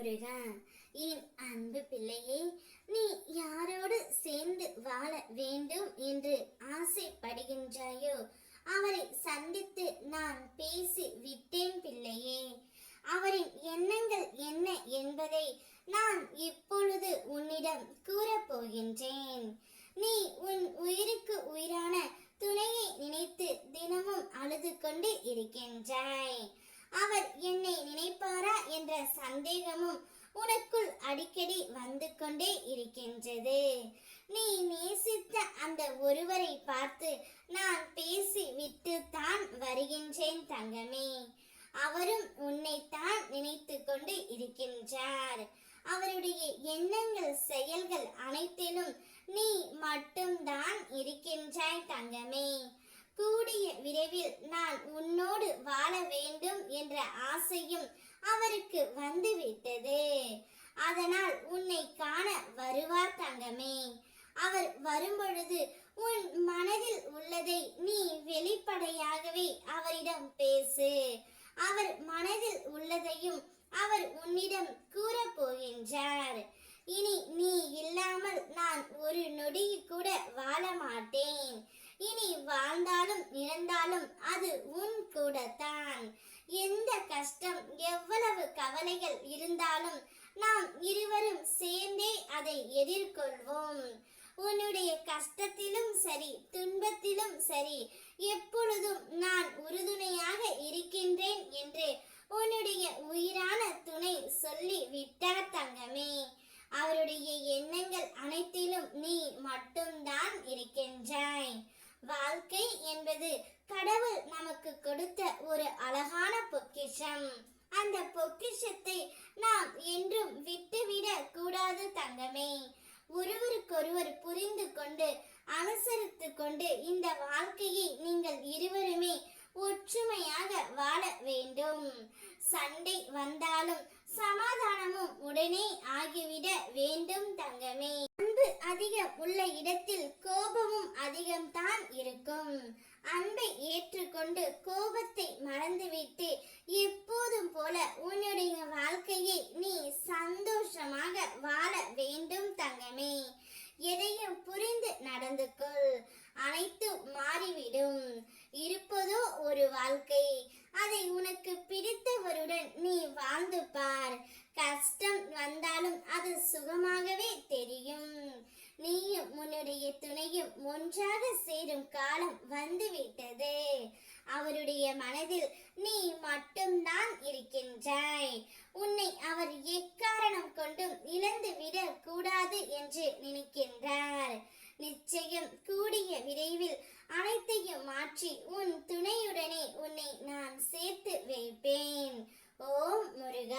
முருகா என் அன்பு பிள்ளையே நீ யாரோடு சேர்ந்து வாழ வேண்டும் என்று ஆசைப்படுகின்றாயோ அவரை சந்தித்து நான் பேசி விட்டேன் பிள்ளையே. அவரின் எண்ணங்கள் என்ன என்பதை நான் இப்பொழுது உன்னிடம் கூறப்போகின்றேன். நீ உன் உயிருக்கு உயிரான துணையை நினைத்து தினமும் அழுது கொண்டு இருக்கின்றாய். அவர் என்னை நினைப்பாரா என்ற சந்தேகமும் உனக்குள் அடிக்கடி வந்து கொண்டே இருக்கின்றது. நீ நேசித்த அந்த ஒருவரை பார்த்து நான் பேசி விட்டு தான் வருகின்றேன் தங்கமே. அவரும் உன்னைத்தான் நினைத்து கொண்டு இருக்கின்றார். அவருடைய எண்ணங்கள் செயல்கள் அனைத்திலும் நீ மட்டும்தான் இருக்கின்றாய் தங்கமே கூடிய விரைவில் நான் உன்னோடு வாழ வேண்டும் என்ற ஆசையும் அவருக்கு வந்துவிட்டது. அதனால் உன்னை காண வருவார் தங்கமே. அவர் வரும்பொழுது உன் மனதில் உள்ளதை நீ வெளிப்படையாகவே அவரிடம் பேசு. அவர் மனதில் உள்ளதையும் அவர் உன்னிடம் கூற போகின்றார். இனி நீ இல்லாமல் நான் ஒரு நொடி கூட வாழ மாட்டேன். இனி வாழ்ந்தாலும் இறந்தாலும் அது உன் கூடத்தான். எந்த கஷ்டம் எவ்வளவு கவலைகள் இருந்தாலும் நாம் இருவரும் சேர்ந்தே அதை எதிர்கொள்வோம். உன்னுடைய கஷ்டத்திலும் சரி துன்பத்திலும் சரி எப்பொழுதும் நான் உறுதுணையாக இருக்கின்றேன் என்று உன்னுடைய உயிரான துணை சொல்லி விட்டார் தங்கமே. அவருடைய எண்ணங்கள் அனைத்திலும் நீ மட்டும் வாழ்க்கை என்பது கடவுள் நமக்கு கொடுத்த ஒரு அழகான பொக்கிஷம். அந்த பொக்கிஷத்தை நாம் என்றும் விட்டுவிட கூடாது தங்கமே. ஒருவருக்கொருவர் புரிந்து கொண்டு அனுசரித்து கொண்டு இந்த வாழ்க்கையை நீங்கள் இருவருமே ஒற்றுமையாக வாழ வேண்டும். சண்டை வந்தாலும் சமாதானமும் உடனே ஆகிவிட வேண்டும் தங்கமே. அன்பு அதிகம் உள்ள இடத்தில் கோபமும் அதிகம்தான் இருக்கும். அன்பை ஏற்றுக்கொண்டு கோபத்தை மறந்துவிட்டு எப்போதும் போல உன்னுடைய வாழ்க்கையை நீ சந்தோஷமாக வாழ வேண்டும் தங்கமே. எதையும் புரிந்து நடந்து கொள். அனைத்தும் மாறிவிடும். இருப்பதோ ஒரு வாழ்க்கை. அதை உனக்கு பிடித்தவருடன் நீ வாழ்ந்து பார். கஷ்டம் வந்தாலும் அது சுகமாக அவருடைய துணையும் ஒன்றாக சேரும் காலம் வந்துவிட்டது. அவருடைய மனதில் நீ மட்டும்தான் இருக்கின்றாய். உன்னை அவர் எக்காரணம் கொண்டும் இழந்து விட கூடாது என்று நினைக்கின்றார். நிச்சயம் கூடிய விரைவில் அனைத்தையும் மாற்றி உன் துணையுடனே உன்னை நான் சேர்த்து வைப்பேன். ஓம் முருகா